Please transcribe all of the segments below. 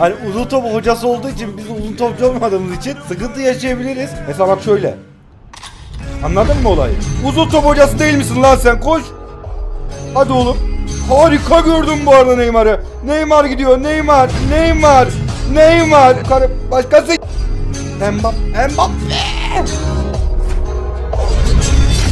Hani uzun top hocası olduğu için biz uzun topçu olmadığımız için sıkıntı yaşayabiliriz. Mesela bak şöyle. Anladın mı olayı? Uzun top hocası değil misin lan sen? Koş. Hadi oğlum. Harika gördüm bu arada Neymar'ı. Neymar gidiyor. Neymar. Neymar. Neymar. Karı başkası. Mbappe. Mbappe.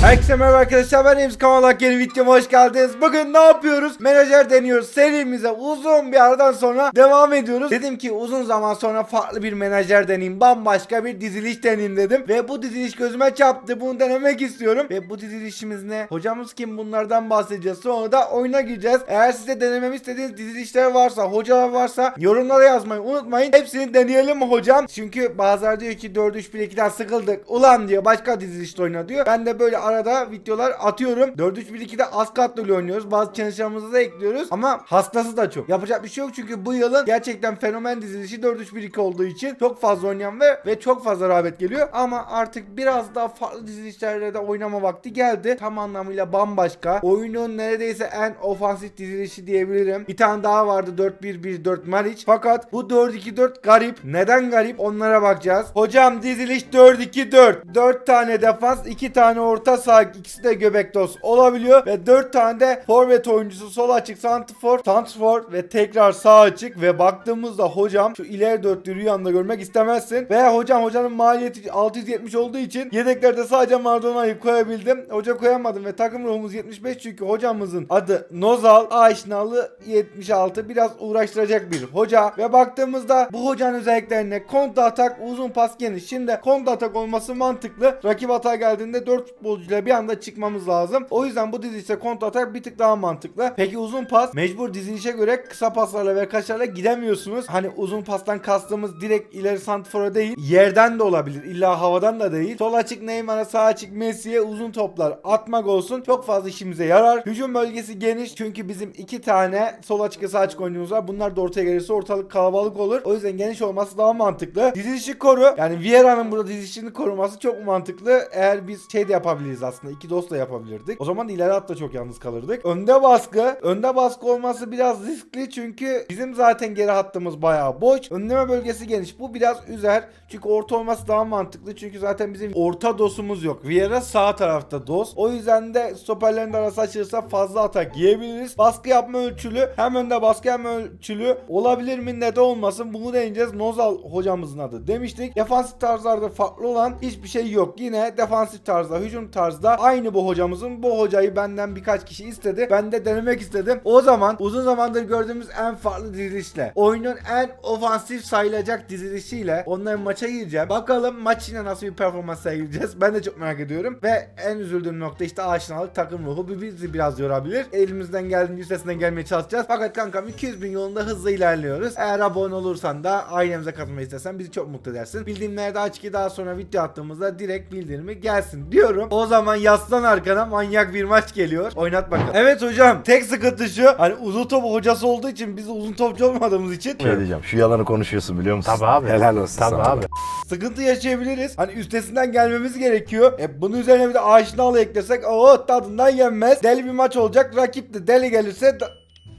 Herkese merhaba arkadaşlar ben Emz Kamalak yeni videoma hoş geldiniz. Bugün ne yapıyoruz? Menajer deniyoruz serimize uzun bir aradan sonra devam ediyoruz. Dedim ki uzun zaman sonra farklı bir menajer deneyeyim. Bambaşka bir diziliş deneyeyim dedim. Ve bu diziliş gözüme çarptı. Bunu denemek istiyorum. Ve bu dizilişimiz ne? Hocamız kim bunlardan bahsedeceğiz. Sonra da oyuna gireceğiz. Eğer size denememi istediğiniz dizilişler varsa, hocalar varsa yorumlara yazmayı unutmayın. Hepsini deneyelim mi hocam? Çünkü bazıları diyor ki 4-3-1-2'den sıkıldık. Ulan diyor başka dizilişte oyna diyor. Ben de böyle arada videolar atıyorum. 4-3-1-2'de az katlı oynuyoruz. Bazı challenge'larımızı da ekliyoruz. Ama hastası da çok. Yapacak bir şey yok çünkü bu yılın gerçekten fenomen dizilişi 4-3-1-2 olduğu için çok fazla oynayan ve ve çok fazla rağbet geliyor. Ama artık biraz daha farklı dizilişlerde de oynama vakti geldi. Tam anlamıyla bambaşka. Oyunun neredeyse en ofansif dizilişi diyebilirim. Bir tane daha vardı 4-1-1-4 Maric. Fakat bu 4-2-4 garip. Neden garip? Onlara bakacağız. Hocam diziliş 4-2-4. 4 tane defans, 2 tane orta saha, ikisi de göbek dost olabiliyor ve 4 tane de forvet oyuncusu sol açık santrfor, santrfor ve tekrar sağ açık ve baktığımızda hocam şu ileri dörtlü rüyanda görmek istemezsin. Ve hocam hocanın maliyeti 670 olduğu için yedeklerde sadece Maradona'yı koyabildim. Hoca koyamadım ve takım ruhumuz 75 çünkü hocamızın adı Nozal, Aşinalı 76 biraz uğraştıracak bir hoca ve baktığımızda bu hocanın özelliklerine kontra atak, uzun pas geniş. Şimdi kontra atak olması mantıklı. Rakip hata geldiğinde 4 futbolcuyla bir anda çıkmamız lazım. O yüzden bu dizilişte kontra atak bir tık daha mantıklı. Peki uzun pas mecbur dizilişe göre kısa paslarla ve kaçlarla gidemiyorsunuz. Hani uzun pastan kastımız direkt ileri santrfora değil. Yerden de olabilir. İlla havadan da değil. Sol açık Neymar'a sağ açık Messi'ye uzun toplar atmak olsun. Çok fazla işimize yarar. Hücum bölgesi geniş çünkü bizim iki tane sol açık ve sağ açık oyuncumuz var. Bunlar da ortaya gelirse ortalık kalabalık olur. O yüzden geniş olması daha mantıklı. Dizilişi koru. Yani Vieira'nın burada dizilişini koruması çok mantıklı. Eğer biz şey de yapabiliriz aslında. iki dost da yapabilirdik. O zaman ileri hatta çok yalnız kalırdık. Önde baskı. Önde baskı olması biraz riskli çünkü bizim zaten geri hattımız bayağı boş. Önleme bölgesi geniş. Bu biraz üzer. Çünkü orta olması daha mantıklı. Çünkü zaten bizim orta dosumuz yok. Vieira sağ tarafta dos. O yüzden de stoperlerin de arası açılırsa fazla atak yiyebiliriz. Baskı yapma ölçülü. Hem önde baskı hem ölçülü. Olabilir mi ne de olmasın. Bunu deneyeceğiz. Nozal hocamızın adı demiştik. Defansif tarzlarda farklı olan hiçbir şey yok. Yine defansif tarzda, hücum tarzda aynı bu hocamızın. Bu hocayı benden birkaç kişi istedi. Ben de denemek istedim. O zaman uzun zamandır gördüğümüz en farklı dizilişle, oyunun en ofansif sayılacak dizilişiyle onların maça gireceğim. Bakalım maç yine nasıl bir performans sergileyeceğiz. Ben de çok merak ediyorum. Ve en üzüldüğüm nokta işte aşinalık takım ruhu. Bizi biraz yorabilir. Elimizden geldiğince üstesinden gelmeye çalışacağız. Fakat kankam 200 bin yolunda hızlı ilerliyoruz. Eğer abone olursan da ailemize katılmayı istersen bizi çok mutlu edersin. Bildirimleri de aç ki daha sonra video attığımızda direkt bildirimi gelsin diyorum. O zaman yaslan arkana manyak bir maç geliyor. Oynat bakalım. Evet hocam tek sıkıntı şu. Hani uzun top hocası olduğu için biz uzun topçu olmadığımız için Şey diyeceğim şu yalanı konuşuyorsun biliyor musun? Tabii abi. Helal olsun Tabii sana. abi. sıkıntı yaşayabiliriz. Hani üstesinden gelmemiz gerekiyor. E bunun üzerine bir de aşinalı eklesek o tadından yenmez. Deli bir maç olacak. Rakip de deli gelirse da...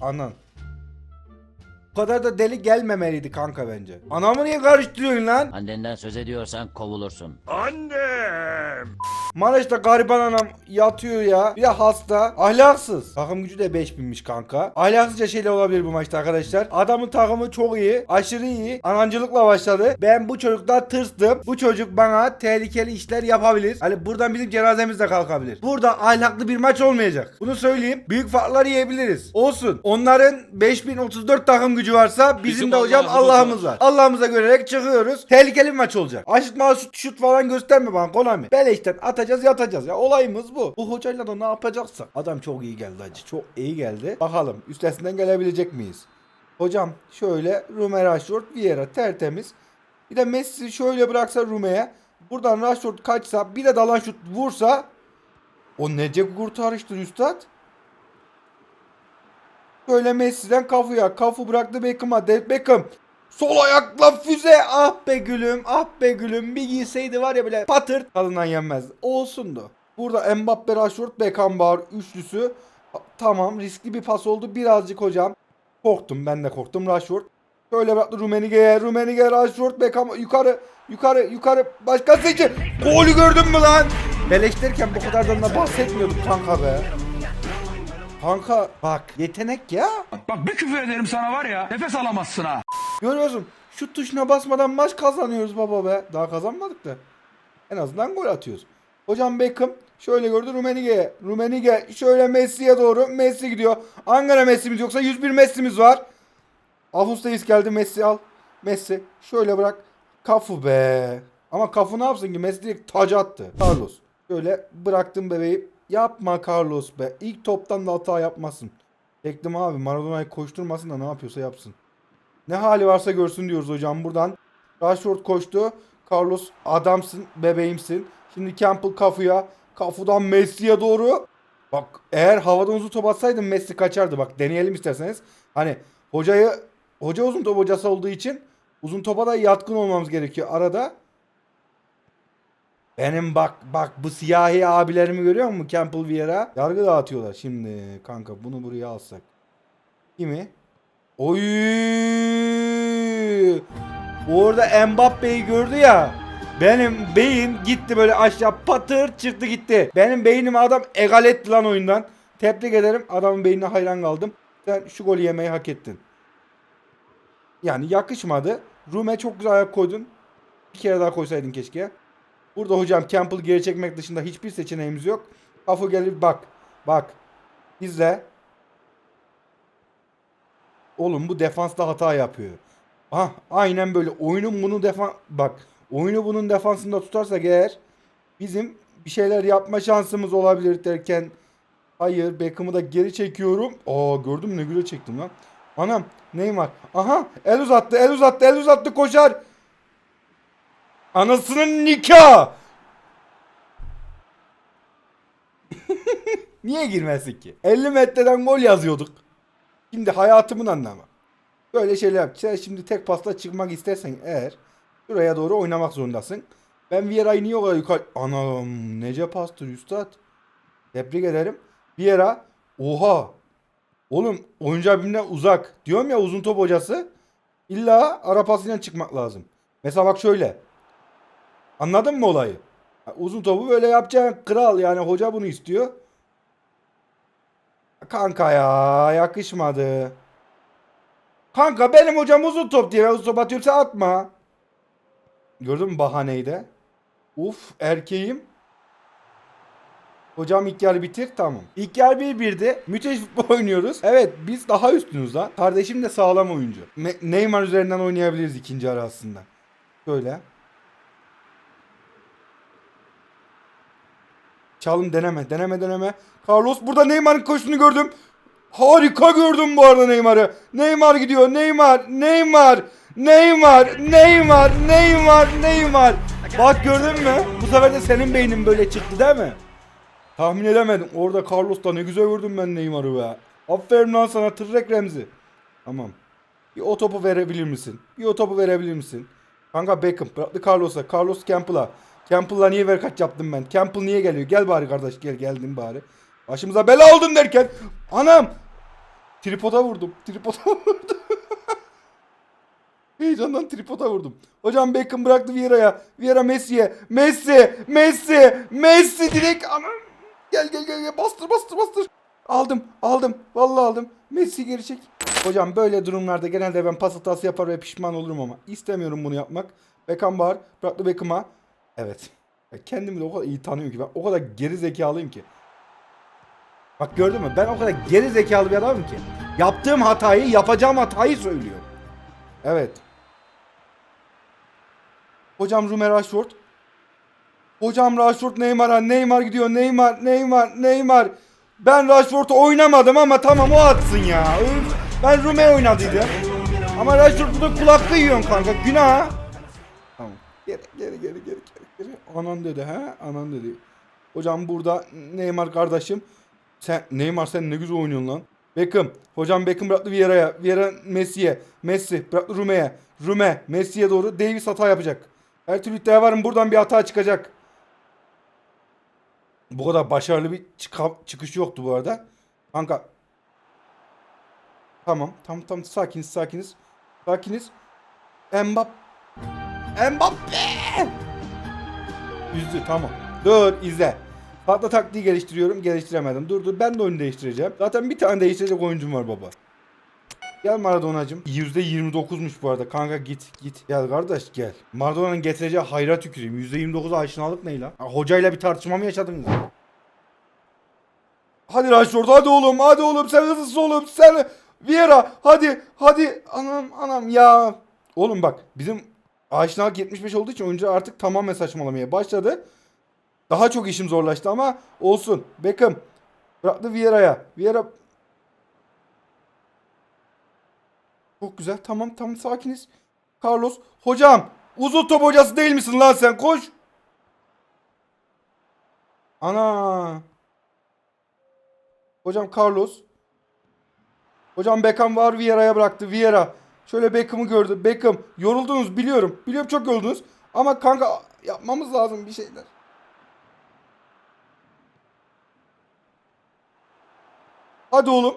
Anan. Bu kadar da deli gelmemeliydi kanka bence. Anamı niye karıştırıyorsun lan? Annenden söz ediyorsan kovulursun. Maraş'ta gariban anam yatıyor ya. Bir de hasta. Ahlaksız. Takım gücü de 5000'miş kanka. Ahlaksızca şeyler olabilir bu maçta arkadaşlar. Adamın takımı çok iyi. Aşırı iyi. Anancılıkla başladı. Ben bu çocuktan tırstım. Bu çocuk bana tehlikeli işler yapabilir. Hani buradan bizim cenazemiz de kalkabilir. Burada ahlaklı bir maç olmayacak. Bunu söyleyeyim. Büyük farklar yiyebiliriz. Olsun. Onların 5034 takım gücü varsa bizim, de hocam Allah'ımız var. Allah'ımıza görerek çıkıyoruz. Tehlikeli bir maç olacak. Aşıt şut, şut falan gösterme bana Konami. Beleşten atacağız yatacağız ya. Olayımız bu. Bu hocayla da ne yapacaksak. Adam çok iyi geldi hacı. Çok iyi geldi. Bakalım üstesinden gelebilecek miyiz? Hocam şöyle Rume Rashford Vieira tertemiz. Bir de Messi şöyle bıraksa Rume'ye. Buradan Rashford kaçsa bir de dalan şut vursa o nece kurtarıştır üstad. Böyle Messi'den Kafu'ya. Kafu bıraktı Beckham'a. Beckham. Sol ayakla füze. Ah be gülüm. Ah be gülüm. Bir giyseydi var ya bile patır. Tadından yenmez. Olsundu. Burada Mbappe, Rashford, Beckham var. Üçlüsü. Tamam riskli bir pas oldu. Birazcık hocam. Korktum ben de korktum Rashford. Şöyle bıraktı Rumenige'ye. Rumenige, Rashford, Beckham yukarı, yukarı, yukarı. Başkası için. Golü gördün mü lan? Beleştirirken bu kadardan da bahsetmiyorduk kanka be. Kanka bak yetenek ya. Bak bir küfür ederim sana var ya nefes alamazsın ha. Görüyorsun şu tuşuna basmadan maç kazanıyoruz baba be. Daha kazanmadık da. En azından gol atıyoruz. Hocam Beckham şöyle gördü Rumenige'ye. Rumenige şöyle Messi'ye doğru. Messi gidiyor. Ankara Messi'miz yoksa 101 Messi'miz var. Afus Reis geldi Messi al. Messi şöyle bırak. Kafu be. Ama Kafu ne yapsın ki Messi direkt taca attı. Carlos. Şöyle bıraktım bebeğim. Yapma Carlos be. İlk toptan da hata yapmasın. Çektim abi Maradona'yı koşturmasın da ne yapıyorsa yapsın. Ne hali varsa görsün diyoruz hocam buradan. Rashford koştu. Carlos adamsın, bebeğimsin. Şimdi Campbell Kafu'ya. Kafu'dan Messi'ye doğru. Bak eğer havadan uzun top atsaydım Messi kaçardı. Bak deneyelim isterseniz. Hani hocayı hoca uzun top hocası olduğu için uzun topa da yatkın olmamız gerekiyor arada. Benim bak bak bu siyahi abilerimi görüyor musun Campbell Vieira? Yargı dağıtıyorlar. Şimdi kanka bunu buraya alsak. Kimi? Oy! Orada Mbappe'yi gördü ya. Benim beyin gitti böyle aşağı patır çıktı gitti. Benim beynimi adam egal etti lan oyundan. Tebrik ederim. Adamın beynine hayran kaldım. Sen şu golü yemeyi hak ettin. Yani yakışmadı. Rume çok güzel ayak koydun. Bir kere daha koysaydın keşke. Burada hocam Campbell geri çekmek dışında hiçbir seçeneğimiz yok. Kafu gelip bak. Bak. İzle. Oğlum bu defansta hata yapıyor. Ah aynen böyle. Oyunun bunu defan bak. Oyunu bunun defansında tutarsak eğer bizim bir şeyler yapma şansımız olabilir derken hayır Beckham'ı da geri çekiyorum. Aa gördün mü ne güzel çektim lan. Anam Neymar. Aha el uzattı el uzattı el uzattı koşar. Anasının nikah. Niye girmezdik ki? 50 metreden gol yazıyorduk. Şimdi hayatımın anlamı. Böyle şeyler yap. Sen şimdi tek pasla çıkmak istersen eğer şuraya doğru oynamak zorundasın. Ben Vieira'yı niye o kadar yukarı... Anam nece pastır üstad. Tebrik ederim. Vieira. Oha. Oğlum oyuncu birbirinden uzak. Diyorum ya uzun top hocası. İlla ara pasıyla çıkmak lazım. Mesela bak şöyle. Anladın mı olayı? Uzun topu böyle yapacaksın. Kral yani hoca bunu istiyor. Kanka ya yakışmadı. Kanka benim hocam uzun top diye uzun top atıyorum sen atma. Gördün mü bahaneyi de? Uf erkeğim. Hocam ilk yarı bitir tamam. İlk yarı 1-1'di. Müthiş futbol oynuyoruz. Evet biz daha üstünüz lan. Kardeşim de sağlam oyuncu. Me- Neymar üzerinden oynayabiliriz ikinci yarı aslında. Şöyle. Çalım deneme deneme deneme. Carlos burada Neymar'ın koşusunu gördüm. Harika gördüm bu arada Neymar'ı. Neymar gidiyor. Neymar, Neymar, Neymar, Neymar, Neymar, Neymar. Bak gördün mü? Bu sefer de senin beynin böyle çıktı değil mi? Tahmin edemedim. Orada Carlos'ta ne güzel gördüm ben Neymar'ı be. Aferin lan sana tırrek Remzi. Tamam. Bir o topu verebilir misin? Bir o topu verebilir misin? Kanka Beckham bıraktı Carlos'a. Carlos Campbell'a. Campbell'la niye ver kaç yaptım ben? Campbell niye geliyor? Gel bari kardeş gel geldim bari. Başımıza bela oldun derken. Anam. Tripoda vurdum. Tripoda vurdum. Heyecandan tripoda vurdum. Hocam Beckham bıraktı Vieira'ya. Vieira Messi'ye. Messi. Messi. Messi direkt. Anam. Gel gel gel gel. Bastır bastır bastır. Aldım aldım. Vallahi aldım. Messi geri. Hocam böyle durumlarda genelde ben pas hatası yapar ve pişman olurum ama istemiyorum bunu yapmak. Beckham var. Bıraktı Beckham'a. Evet. Kendimi de o kadar iyi tanıyorum ki ben o kadar geri zekalıyım ki. Bak gördün mü? Ben o kadar geri zekalı bir adamım ki. Yaptığım hatayı, yapacağım hatayı söylüyorum. Evet. Hocam Rumer Rashford. Hocam Rashford Neymar'a. Neymar gidiyor. Neymar, Neymar, Neymar. Ben Rashford'u oynamadım ama tamam o atsın ya. Ben Rumer oynadıydım. Ama Rashford burada kulaklı yiyorsun kanka. Günah. Tamam. Geri geri geri. geri. Anan dedi ha? Anan dedi. Hocam burada Neymar kardeşim. Sen Neymar sen ne güzel oynuyorsun lan. Beckham. Hocam Beckham bıraktı Vieira'ya. Vieira Messi'ye. Messi bıraktı Rume'ye. Rume Messi'ye doğru. Davis hata yapacak. Her türlü iddia varım buradan bir hata çıkacak. Bu kadar başarılı bir çıkış yoktu bu arada. Kanka. Tamam. Tam tam sakiniz sakiniz. Sakiniz. Mbappe. Mbappe. Üzdü tamam. Dur izle. Farklı taktiği geliştiriyorum. Geliştiremedim. Dur dur ben de oyunu değiştireceğim. Zaten bir tane değiştirecek oyuncum var baba. Gel Maradona'cım. %29'muş bu arada. Kanka git git. Gel kardeş gel. Maradona'nın getireceği hayra tüküreyim. %29 aşinalık ne lan? Hocayla bir tartışma mı yaşadınız? Hadi Rashford hadi oğlum hadi oğlum sen hızlısın oğlum sen Vieira hadi hadi anam anam ya. Oğlum bak bizim aşinalık 75 olduğu için oyuncu artık tamamen saçmalamaya başladı. Daha çok işim zorlaştı ama olsun. Beckham bıraktı Vieira'ya. Vieira Çok güzel. Tamam tamam sakiniz. Carlos. Hocam. Uzun top hocası değil misin lan sen? Koş. Ana. Hocam Carlos. Hocam Beckham var Vieira'ya bıraktı. Vieira. Şöyle Beckham'ı gördü. Beckham. Yoruldunuz biliyorum. Biliyorum çok yoruldunuz. Ama kanka yapmamız lazım bir şeyler. Hadi oğlum.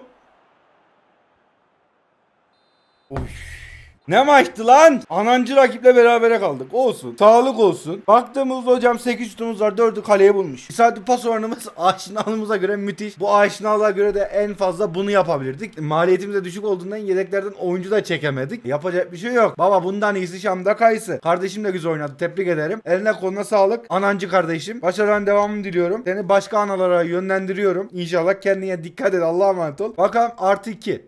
Ne maçtı lan? Anancı rakiple berabere kaldık. Olsun. Sağlık olsun. Baktığımızda hocam 8 şutumuz var. 4'ü kaleye bulmuş. İsabetli pas oranımız aşinalığımıza göre müthiş. Bu aşinalığa göre de en fazla bunu yapabilirdik. Maliyetimiz de düşük olduğundan yedeklerden oyuncu da çekemedik. Yapacak bir şey yok. Baba bundan iyisi Şam'da kayısı. Kardeşim de güzel oynadı. Tebrik ederim. Eline koluna sağlık. Anancı kardeşim. Başarıların devamını diliyorum. Seni başka analara yönlendiriyorum. İnşallah kendine dikkat et. Allah'a emanet ol. Bakalım artı 2.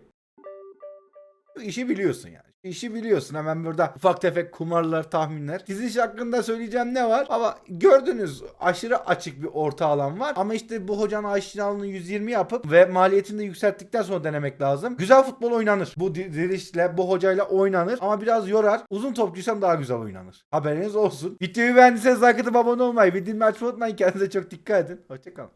Bu işi biliyorsun yani. İşi biliyorsun hemen burada ufak tefek kumarlar tahminler. Diziliş hakkında söyleyeceğim ne var? Ama gördünüz aşırı açık bir orta alan var. Ama işte bu hocanın aşinalığını 120 yapıp ve maliyetini de yükselttikten sonra denemek lazım. Güzel futbol oynanır. Bu di- dizilişle bu hocayla oynanır. Ama biraz yorar. Uzun topçuysam daha güzel oynanır. Haberiniz olsun. Videoyu beğendiyseniz like atıp abone olmayı, bildirimleri açmayı unutmayın. Kendinize çok dikkat edin. Hoşçakalın.